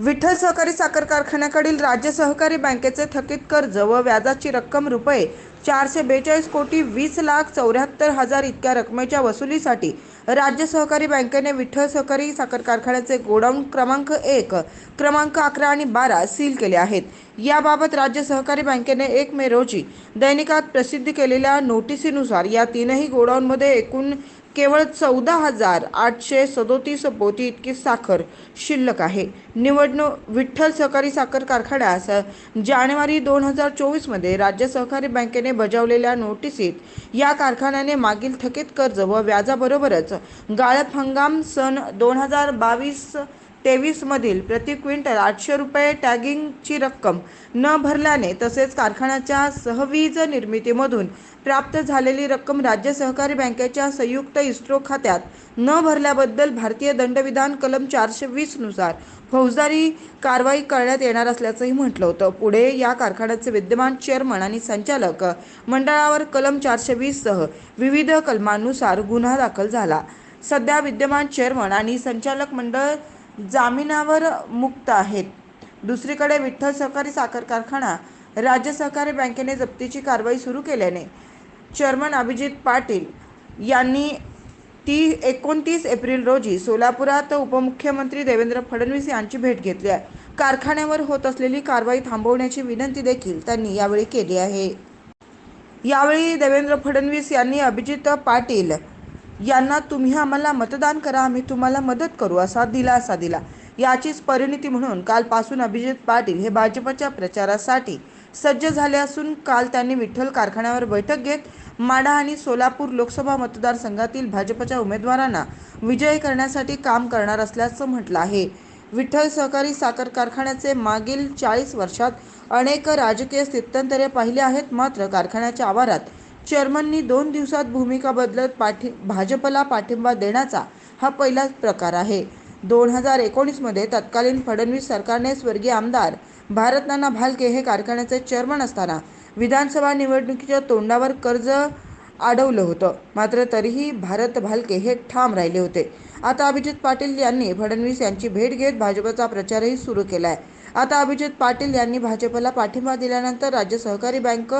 विठ्ठल सहकारी साखर कारखान्याकडील राज्य सहकारी बँकेचे थकीत कर्ज व व्याजाची रक्कम रुपये चारशे बेचाळीस कोटी वीस लाख चौऱ्याहत्तर हजार इतक्या रकमेच्या वसुलीसाठी राज्य सहकारी बँकेने विठ्ठल सहकारी साखर कारखान्याचे गोडाऊन क्रमांक एक क्रमांक अकरा आणि बारा सील केले आहेत. याबाबत राज्य सहकारी बँकेने एक मे रोजी दैनिकात प्रसिद्ध केलेल्या नोटिसीनुसार या तीनही गोडाऊनमध्ये एकूण केवळ चौदा हजार आठशे सदोतीस पोती इतकी साखर शिल्लक आहे. निवडणूक विठ्ठल सहकारी साखर कारखान्यास जानेवारी दोन हजार चोवीसमध्ये राज्य सहकारी बँकेने बजावलेल्या नोटिसीत या कारखान्याने मागील थकीत कर्ज व व्याजाबरोबरच गाळप हंगाम सन दोन हजार बावीस तेवीसमधील प्रति क्विंटल आठशे रुपये टॅगिंगची रक्कम न भरल्याने तसेच कारखान्याच्या सहवीज निर्मितीमधून प्राप्त झालेली रक्कम राज्य सहकारी बँकेच्या संयुक्त इस्रो खात्यात न भरल्याबद्दल भारतीय दंडविधान कलम चारशे वीसनुसार फौजदारी कारवाई करण्यात येणार असल्याचंही म्हटलं होतं. पुढे या कारखान्याचे विद्यमान चेअरमन आणि संचालक मंडळावर कलम चारशे वीससह विविध कलमांनुसार गुन्हा दाखल झाला. सध्या विद्यमान चेअरमन आणि संचालक मंडळ जामिनावर मुक्त आहेत. दुसरीकडे विठ्ठल सहकारी साखर कारखाना राज्य सहकारी बँकेने जप्तीची कारवाई सुरू केल्याने चेअरमन अभिजित पाटील यांनी ती एकोणतीस एप्रिल रोजी सोलापुरात उपमुख्यमंत्री देवेंद्र फडणवीस यांची भेट घेतली आहे. कारखान्यावर होत असलेली कारवाई थांबवण्याची विनंती देखील त्यांनी यावेळी केली आहे. यावेळी देवेंद्र फडणवीस यांनी अभिजित पाटील यांना तुम्ही आम्हाला मतदान करा आम्ही तुम्हाला मदत करू असा दिलासा दिला. याचीच परिणिती म्हणून कालपासून अभिजित पाटील हे भाजपच्या प्रचारासाठी सज्ज झाले असून काल त्यांनी विठ्ठल कारखान्यावर बैठक घेत माढा आणि सोलापूर लोकसभा मतदारसंघातील भाजपच्या उमेदवारांना विजयी करण्यासाठी काम करणार असल्याचं म्हटलं आहे. विठ्ठल सहकारी साखर कारखान्याचे मागील चाळीस वर्षात अनेक राजकीय स्थित्यंतरे पाहिले आहेत. मात्र कारखान्याच्या आवारात चेअरमननी दोन दिवसात भूमिका बदलत पाठी भाजपला पाठिंबा देण्याचा हा पहिलाच प्रकार आहे. दोन हजार एकोणीसमध्ये तत्कालीन फडणवीस सरकारने स्वर्गीय आमदार भारत नाना भालके हे कारखान्याचे चेअरमन असताना विधानसभा निवडणुकीच्या तोंडावर कर्ज अडवलं होतं. मात्र तरीही भारत भालके हे ठाम राहिले होते. आता अभिजित पाटील यांनी फडणवीस यांची भेट घेत भाजपचा प्रचारही सुरू केला आहे आता अभिजित पाटील यांनी भाजपला पाठिंबा दिल्यानंतर राज्य सहकारी बँक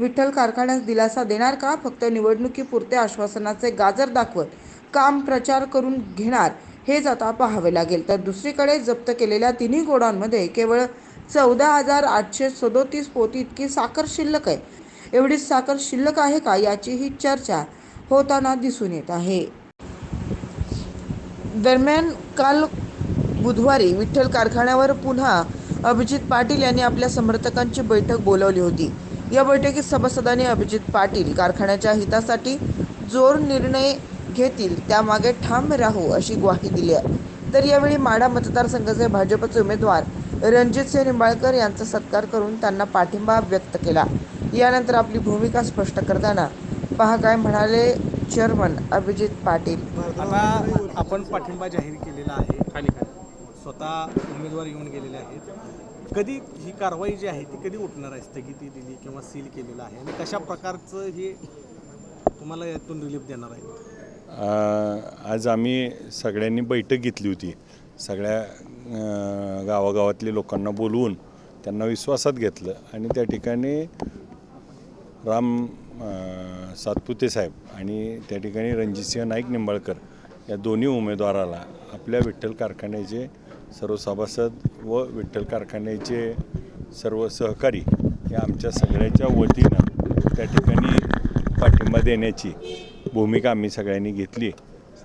विठ्ठल कारखान्यास दिलासा देणार का? फक्त निवडणुकीपुरते आश्वासनाचे गाजर दाखवत काम प्रचार करून घेणार हेच आता पाहावे लागेल. तर दुसरीकडे जप्त केलेल्या तिन्ही गोडाऊनमध्ये केवळ चौदा हजार आठशे सदोतीस पोती इतकी साखर शिल्लक आहे. एवढी साखर शिल्लक आहे का याचीही चर्चा होताना दिसून येत आहे. दरम्यान काल बुधवारी विठ्ठल कारखान्यावर पुन्हा अभिजित पाटील यांनी आपल्या समर्थकांची बैठक बोलावली होती. या बैठकीत सभासदांनी अभिजित पाटील कारखान्याच्या हितासाठी जोर निर्णय घेतील त्यामागे ठाम राहू अशी ग्वाही दिली. आहे तर यावेळी माढा मतदारसंघाचे भाजपचे उमेदवार रणजितसिंह निंबाळकर यांचा सत्कार करून त्यांना पाठिंबा व्यक्त केला. यानंतर आपली भूमिका स्पष्ट करताना पहा काय म्हणाले चेअरमन अभिजित पाटील. आता आपण पाठिंबा जाहीर केलेला आहे. खाली स्वतः उमेदवार येऊन गेलेले आहेत. कधी ही कारवाई जी आहे ती कधी उठणार आहे? स्थगिती दिली किंवा सील केलेलं आहे? आणि कशा प्रकारचं हे तुम्हाला यातून रिलीफ देणार आहे? आज आम्ही सगळ्यांनी बैठक घेतली होती. सगळ्या गावागावातली गावागावातले लोकांना बोलवून त्यांना विश्वासात घेतलं आणि त्या ठिकाणी राम सातपुते साहेब आणि त्या ठिकाणी रणजितसिंह नाईक निंबाळकर या दोन्ही उमेदवाराला आपल्या विठ्ठल कारखान्याचे सर्व सभासद व विठ्ठल कारखान्याचे सर्व सहकारी या आमच्या सगळ्याच्या वतीनं त्या ठिकाणी पाठिंबा देण्याची भूमिका आम्ही सगळ्यांनी घेतली.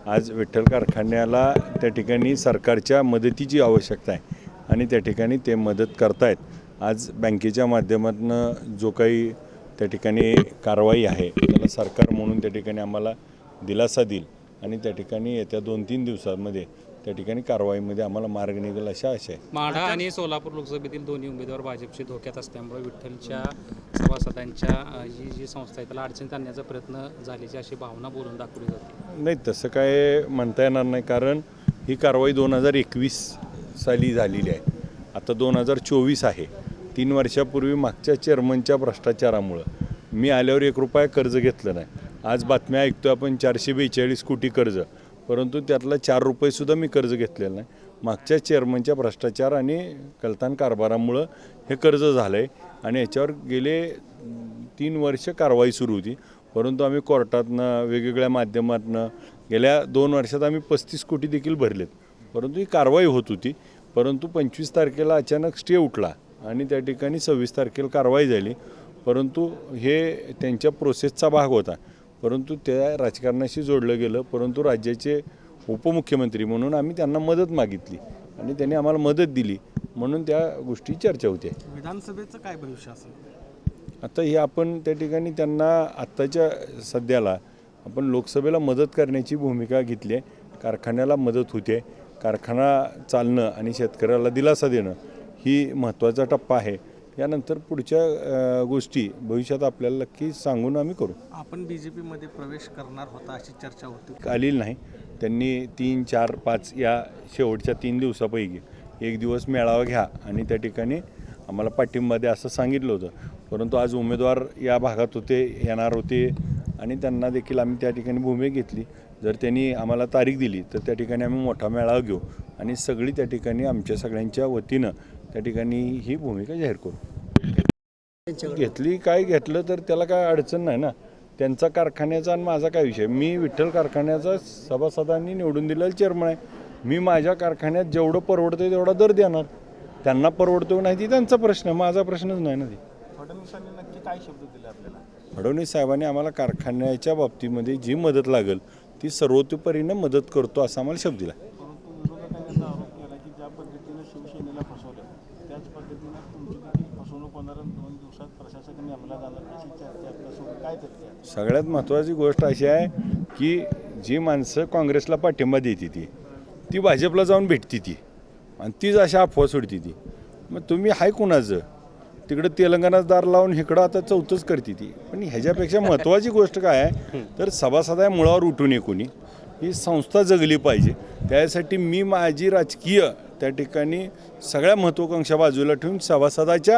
आज विठ्ठल कारखान्याला त्या ठिकाणी सरकारच्या मदतीची आवश्यकता आहे आणि त्या ठिकाणी ते मदत करतायत. आज बँकेच्या माध्यमातून जो काही त्या ठिकाणी कारवाई आहे त्याला सरकार म्हणून त्या ठिकाणी आम्हाला दिलासा देईल आणि त्या ठिकाणी येत्या दोन तीन दिवसांमध्ये त्या ठिकाणी कारवाईमध्ये आम्हाला मार्ग निघेल अशा आशा आहे. माढा आणि सोलापूर लोकसभेतील दोन्ही उमेदवार भाजपचे धोक्यात असल्यामुळे विठ्ठलच्या सभासदांच्या अ, जी जी संस्था आहे त्याला अडचणीत आणण्याचा प्रयत्न झाल्याची अशी भावना बोलून दाखवली जाते. नाही तसं काय म्हणता येणार नाही कारण ही कारवाई दोन हजार एकवीस साली झालेली आहे. आता दोन हजार चोवीस आहे. तीन वर्षापूर्वी मागच्या चेअरमनच्या भ्रष्टाचारामुळं मी आल्यावर एक रुपया कर्ज घेतलं नाही. आज बातम्या ऐकतो आपण चारशे बेचाळीस कोटी कर्ज. परंतु त्यातला चार रुपयेसुद्धा मी कर्ज घेतलेलं नाही. मागच्या चेअरमनच्या भ्रष्टाचार आणि कलतान कारभारामुळं हे कर्ज झालं आहे आणि याच्यावर गेले तीन वर्ष कारवाई सुरू होती. परंतु आम्ही कोर्टातनं वेगवेगळ्या माध्यमातनं गेल्या दोन वर्षात आम्ही पस्तीस कोटी देखील भरलेत. परंतु ही कारवाई होत होती. परंतु पंचवीस तारखेला अचानक स्टे उठला आणि त्या ठिकाणी सव्वीस तारखेला कारवाई झाली. परंतु हे त्यांच्या प्रोसेसचा भाग होता. परंतु त्या राजकारणाशी जोडलं गेलं परंतु राज्याचे उपमुख्यमंत्री म्हणून आम्ही त्यांना मदत मागितली आणि त्यांनी आम्हाला मदत दिली म्हणून त्या गोष्टी चर्चा होते विधानसभेचं काय भविष्य असेल? आता हे आपण त्या ठिकाणी त्यांना आत्ताच्या सध्याला आपण लोकसभेला मदत करण्याची भूमिका घेतली आहे. कारखान्याला मदत होते. कारखाना चालणं आणि शेतकऱ्याला दिलासा देणं ही महत्त्वाचा टप्पा आहे. यानंतर पुढच्या गोष्टी भविष्यात आपल्याला नक्की सांगून आम्ही करू. आपण बी जे पीमध्ये प्रवेश करणार होता अशी चर्चा होती. आलेली नाही. त्यांनी तीन चार पाच या शेवटच्या तीन दिवसापैकी एक दिवस मेळावा घ्या आणि त्या ठिकाणी आम्हाला पाठिंबा द्या असं सांगितलं होतं. परंतु आज उमेदवार या भागात होते येणार होते आणि त्यांना देखील आम्ही त्या ठिकाणी भूमिका घेतली. जर त्यांनी आम्हाला तारीख दिली तर त्या ठिकाणी आम्ही मोठा मेळावा घेऊ आणि सगळी त्या ठिकाणी आमच्या सगळ्यांच्या वतीनं त्या ठिकाणी ही भूमिका जाहीर करू. घेतली काय घेतलं तर त्याला काय अडचण नाही ना. त्यांचा कारखान्याचा आणि माझा काय विषय? मी विठ्ठल कारखान्याचा सभासदांनी निवडून दिलेला चेअरमन आहे. मी माझ्या कारखान्यात जेवढं परवडतं तेवढा दर देणार. त्यांना परवडतो नाही ती त्यांचा प्रश्न माझा प्रश्नच नाही ना ती. फडणवीसांनी नक्की काय शब्द दिले आपल्याला? फडणवीस साहेबांनी आम्हाला कारखान्याच्या बाबतीमध्ये जी मदत लागेल ती सर्वतोपरीनं मदत करतो असा आम्हाला शब्द दिला परंतु विरोधकांनी असा आरोप केला की ज्या पद्धतीनं शिवसेनेला फसवलं त्याच पद्धतीनं तुमची देखील फसवणूक होणार दोन दिवसात प्रशासकाने अंमलात आणणार अशी चर्चा आपल्यासोबत काय चर्चा सगळ्यात महत्त्वाची गोष्ट अशी आहे की जी माणसं काँग्रेसला पाठिंबा देते ती ती भाजपला जाऊन भेटते ती आणि तीच अशा अफवा सोडते ती. मग तुम्ही हाय कुणाचं? तिकडं तेलंगणात दार लावून इकडं आता चौथंच करते ती. पण ह्याच्यापेक्षा महत्त्वाची गोष्ट काय आहे? तर सभासदाय मुळावर उठून ये कोणी. ही संस्था जगली पाहिजे. त्यासाठी मी माझी राजकीय त्या ठिकाणी सगळ्या महत्त्वाकांक्षा बाजूला ठेवून सभासदाच्या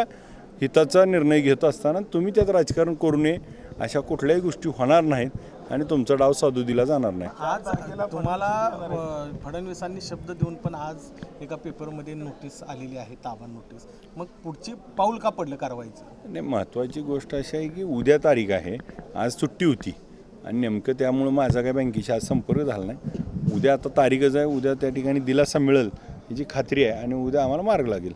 हिताचा निर्णय घेत असताना तुम्ही त्यात राजकारण करू नये अशा कुठल्याही गोष्टी होणार नाहीत आणि तुमचा डाव साधू दिला जाणार नाही. आज तुम्हाला फडणवीसांनी शब्द देऊन पण आज एका पेपरमध्ये नोटीस आलेली आहे ताबा नोटीस. मग पुढची पाऊल का पडलं कारवाईचं? नाही महत्त्वाची गोष्ट अशी आहे की उद्या तारीख आहे. आज सुट्टी होती. आणि नेमकं त्यामुळं माझा काय बँकेशी आज संपर्क झाला नाही. उद्या आता तारीखच आहे उद्या त्या ठिकाणी दिलासा मिळेल याची खात्री आहे आणि उद्या आम्हाला मार्ग लागेल.